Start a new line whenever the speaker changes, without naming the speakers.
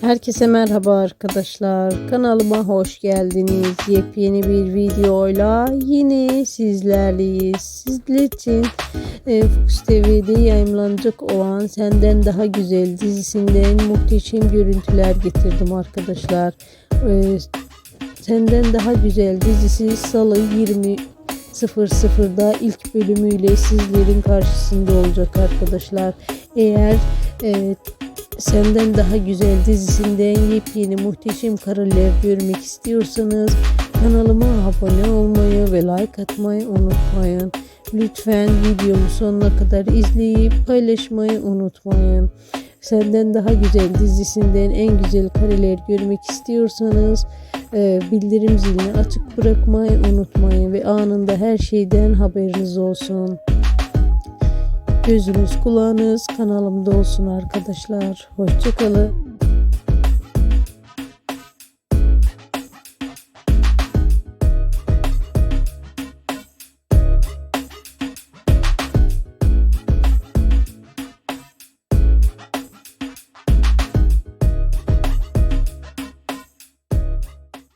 Herkese merhaba arkadaşlar. Kanalıma hoş geldiniz. Yepyeni bir videoyla yine sizlerleyiz. Sizler için e, Fox TV'de yayınlanacak olan Senden Daha Güzel dizisinden muhteşem görüntüler getirdim arkadaşlar. E, Senden Daha Güzel dizisi Salı 20 00'da ilk bölümüyle sizlerin karşısında olacak arkadaşlar. Eğer e, Senden Daha Güzel dizisinden yepyeni muhteşem kareler görmek istiyorsanız kanalıma abone olmayı ve like atmayı unutmayın. Lütfen videomu sonuna kadar izleyip paylaşmayı unutmayın. Senden Daha Güzel dizisinden en güzel kareler görmek istiyorsanız e, bildirim zilini açık bırakmayı unutmayın ve anında her şeyden haberiniz olsun. Gözünüz kulağınız kanalımda olsun arkadaşlar. Hoşçakalın.